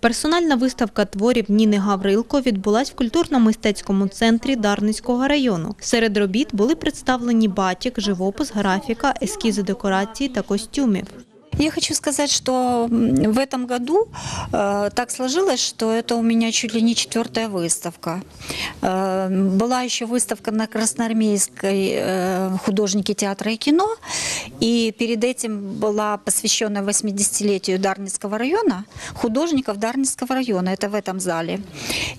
Персональна виставка творів Ніни Гаврилко відбулась в культурно-мистецькому центрі Дарницького району. Серед робіт були представлені батік, живопис, графіка, ескізи декорацій та костюмів. Я хочу сказать, что м, в этом году э, так сложилось, что это у меня чуть ли не четвертая выставка. Э, была еще выставка на Красноармейской э, художнике театра и кино, и перед этим была посвященная 80-летию Дарницкого района, художников Дарницкого района, это в этом зале.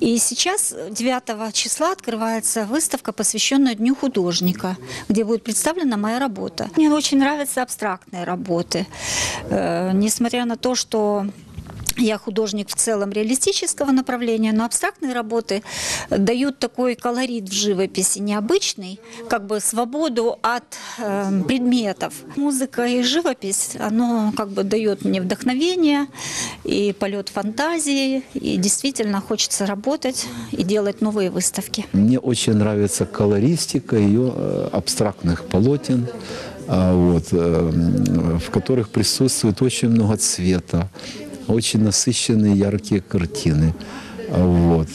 И сейчас 9 числа открывается выставка, посвященная Дню художника, где будет представлена моя работа. Мне очень нравятся абстрактные работы. Э, Несмотря на то, что я художник в целом реалистического направления, но абстрактные работы дают такой колорит в живописи необычный, как бы свободу от э, предметов. Музыка и живопись, оно как бы дает мне вдохновение и полет фантазии, и действительно хочется работать и делать новые выставки. Мне очень нравится колористика ее э, абстрактных полотен, а, вот, э, м, в которых присутствует очень много цвета, очень насыщенные яркие картины. А, Вот.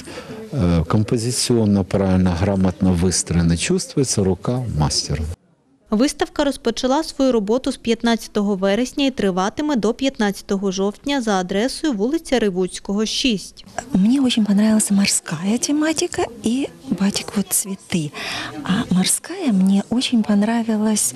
Э, Композиционно правильно, грамотно выстроено. Чувствуется рука мастера. Виставка розпочала свою роботу з 15 вересня і триватиме до 15 жовтня за адресою вулиця Ривуцького, 6. Мне очень понравилась морская тематика и батик вот цветы. А морская мне очень понравилась,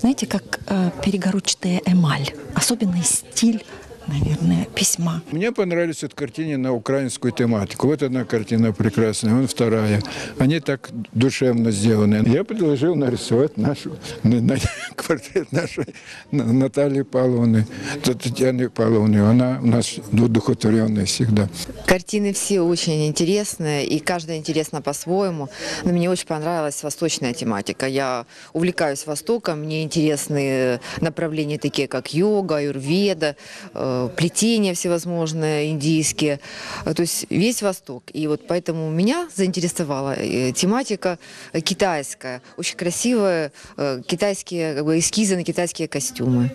знаете, как э, перегородчатая эмаль. Особенный стиль, наверное, письма. Мне понравились вот картины на украинскую тематику. Вот одна картина прекрасная, вон вторая. Они так душевно сделаны. Я предложил нарисовать нашу на- на- портрет нашей На- Натальи Павловны, Татьяны Павловны. Она у нас ду- духотворенная всегда. Картины все очень интересные, и каждая интересна по-своему. Но мне очень понравилась восточная тематика. Я увлекаюсь Востоком, мне интересны направления такие, как йога, аюрведа, э, плетения всевозможные индийские. Э, То есть весь Восток. И вот поэтому меня заинтересовала э, тематика э, китайская. Очень красивые э, китайские как бы, эскизы на китайские костюмы.